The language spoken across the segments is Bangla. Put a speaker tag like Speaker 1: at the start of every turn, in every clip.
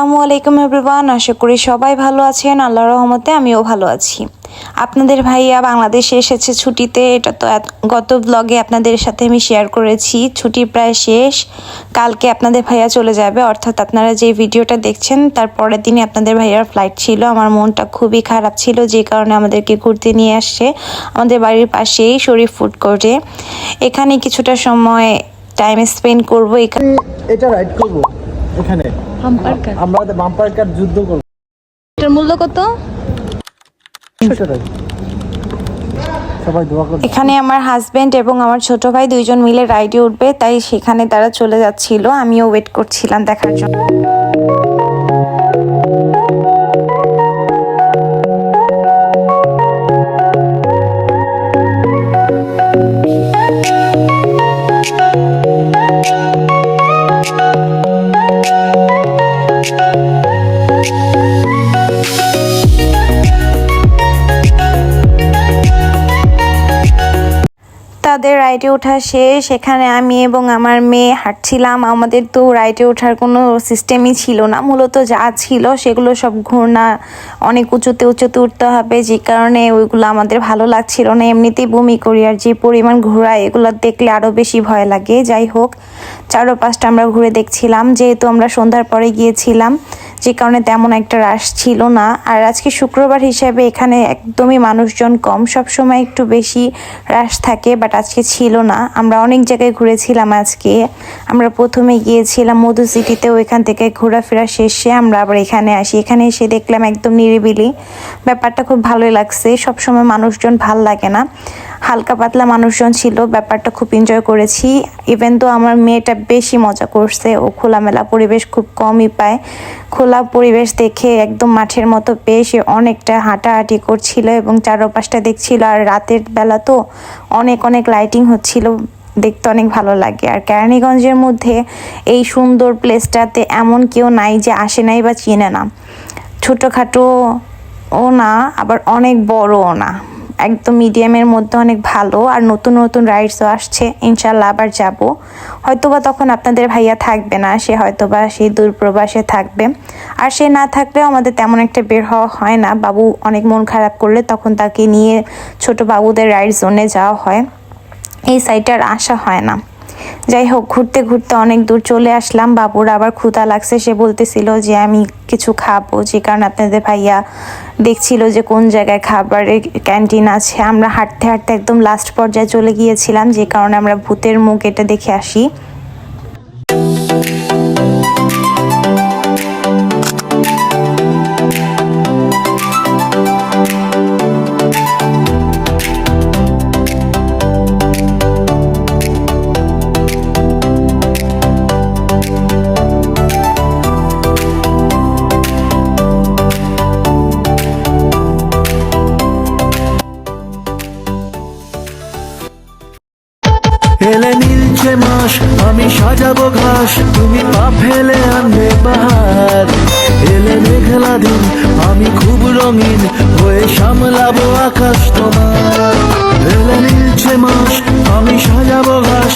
Speaker 1: আলাইকুম এভরিওয়ান, আশা করি সবাই ভালো আছেন। আল্লাহ রহমতে আমিও ভালো আছি। আপনাদের ভাইয়া বাংলাদেশে এসেছে ছুটিতে, এটা তো গত ব্লগে আপনাদের সাথে আমি শেয়ার করেছি। ছুটি প্রায় শেষ। কালকে আপনাদের ভাইয়া চলে যাবে, অর্থাৎ আপনারা যে ভিডিওটা দেখছেন, তার পরের দিনই আপনাদের ভাইয়ার ফ্লাইট ছিল। আমার মনটা খুবই খারাপ ছিল, যে কারণে আমাদেরকে ঘুরতে নিয়ে আসছে। আমাদের বাড়ির পাশেই শরীফ ফুড কোর্টে এখানে কিছুটা সময় টাইম স্পেন্ড করব, এখানে
Speaker 2: কার
Speaker 3: আমরা বাম্পার কার যুদ্ধ করব।
Speaker 2: এটার মূল্য কত?
Speaker 1: এখানে আমার হাজবেন্ড এবং আমার ছোট ভাই দুইজন মিলে রাইডে উঠবে তাই সেখানে তারা চলে যাচ্ছিল। আমিও ওয়েট করছিলাম দেখার জন্য। তাদের রাইডে ওঠা শেষ। এখানে আমি এবং আমার মেয়ে হাঁটছিলাম। আমাদের তো রাইডে ওঠার কোনো সিস্টেমই ছিল না। মূলত যা ছিল সেগুলো সব ঘূর্ণা, অনেক উঁচুতে উঁচুতে উঠতে হবে। যে কারণে ওইগুলো আমাদের ভালো লাগছিল না। এমনিতেই বমি করি আর যে পরিমাণ ঘোরা এগুলো দেখলে আরও বেশি ভয় লাগে। যাই হোক চারো পাঁচটা আমরা ঘুরে দেখছিলাম। যেহেতু আমরা সন্ধ্যার পরে গিয়েছিলাম যে কারণে তেমন একটা রাশ ছিল না। আর আজকে শুক্রবার হিসাবে এখানে একদমই মানুষজন কম সব সময় একটু বেশি রাশ থাকে বাট আজকে ছিল না। আমরা অনেক জায়গায় ঘুরেছিলাম আজকে। আমরা প্রথমে গিয়েছিলাম মধু সিটিতে ওইখান থেকে ঘোরাফেরা শেষে আমরা আবার এখানে আসি। এখানে এসে দেখলাম একদম নিরিবিলি। ব্যাপারটা খুব ভালোই লাগছে। সব সময় মানুষজন ভালো লাগে না। হালকা পাতলা মানুষজন ছিল, ব্যাপারটা খুব এনজয় করেছি। ইভেন তো আমার মেয়েটা বেশি মজা করছে, ও খোলামেলা পরিবেশ খুব কমই পায়। খোলা পরিবেশ দেখে একদম মাঠের মতো পেয়ে সে অনেকটা হাঁটাহাঁটি করছিল এবং চারপাশটা দেখছিল। আর রাতের বেলা তো অনেক অনেক লাইটিং হচ্ছিল, দেখতে অনেক ভালো লাগে। আর কেরানীগঞ্জের মধ্যে এই সুন্দর প্লেসটাতে এমন কেউ নাই যে আসে নাই বা চিনে না। ছোটোখাটো ও না, আবার অনেক বড়ও না। একদম মিডিয়ামের মধ্যে অনেক ভালো আর নতুন নতুন রাইডসও আসছে। ইনশাল্লাহ আবার যাব। হয়তোবা তখন আপনাদের ভাইয়া থাকবে না, সে হয়তোবা সেই দূরপ্রবাসে থাকবে। আর সে না থাকলেও আমাদের তেমন একটা বের হওয়া হয় না। বাবু অনেক মন খারাপ করলে তখন তাকে নিয়ে ছোট বাবুদের রাইড জোনে যাওয়া হয়। এই সাইডে আর আসা হয় না। যাই হোক, ঘুরতে ঘুরতে অনেক দূর চলে আসলাম। বাবুর আবার ক্ষুধা লাগছে, সে বলতেছিল যে, আমি কিছু খাব। যে কারণে আপনাদের ভাইয়া দেখছিল যে, কোন জায়গায় খাবারের ক্যান্টিন আছে। আমরা হাঁটতে হাঁটতে একদম লাস্ট পর্যায়ে চলে গিয়েছিলাম, যে কারণে আমরা ভূতের মুখ এটা দেখে আসি।
Speaker 4: এলে নীলছে মাস, আমি সাজাবো ঘাস, তুমি পা ফেলে আনবে বাহার এলে মেঘলা দিন, আমি খুব রঙিন হয়ে সামলাবো আকাশ তোমার। এলে নীলছে মাস, আমি সাজাবো ঘাস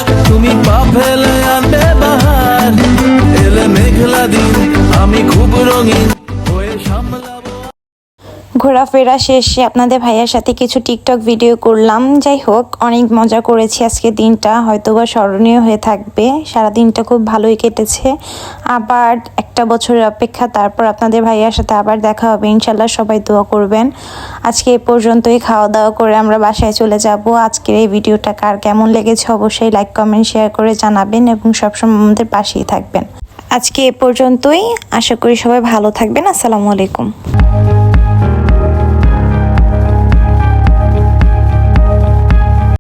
Speaker 1: ঘোরাফেরা শেষে আপনাদের ভাইয়ার সাথে কিছু টিকটক ভিডিও করলাম। যাই হোক, অনেক মজা করেছি আজকে দিনটা। হয়তো বা স্মরণীয় হয়ে থাকবে। সারা দিনটা খুব ভালোই কেটেছে। আবার একটা বছরের অপেক্ষা, তারপর আপনাদের ভাইয়ার সাথে আবার দেখা হবে। ইনশাল্লাহ সবাই দোয়া করবেন। আজকে এ পর্যন্তই। খাওয়া দাওয়া করে আমরা বাসায় চলে যাব। আজকের এই ভিডিওটা কার কেমন লেগেছে অবশ্যই লাইক কমেন্ট শেয়ার করে জানাবেন এবং সবসময় আমাদের পাশেই থাকবেন। আজকে এ পর্যন্তই। আশা করি সবাই ভালো থাকবেন। আসসালামু আলাইকুম।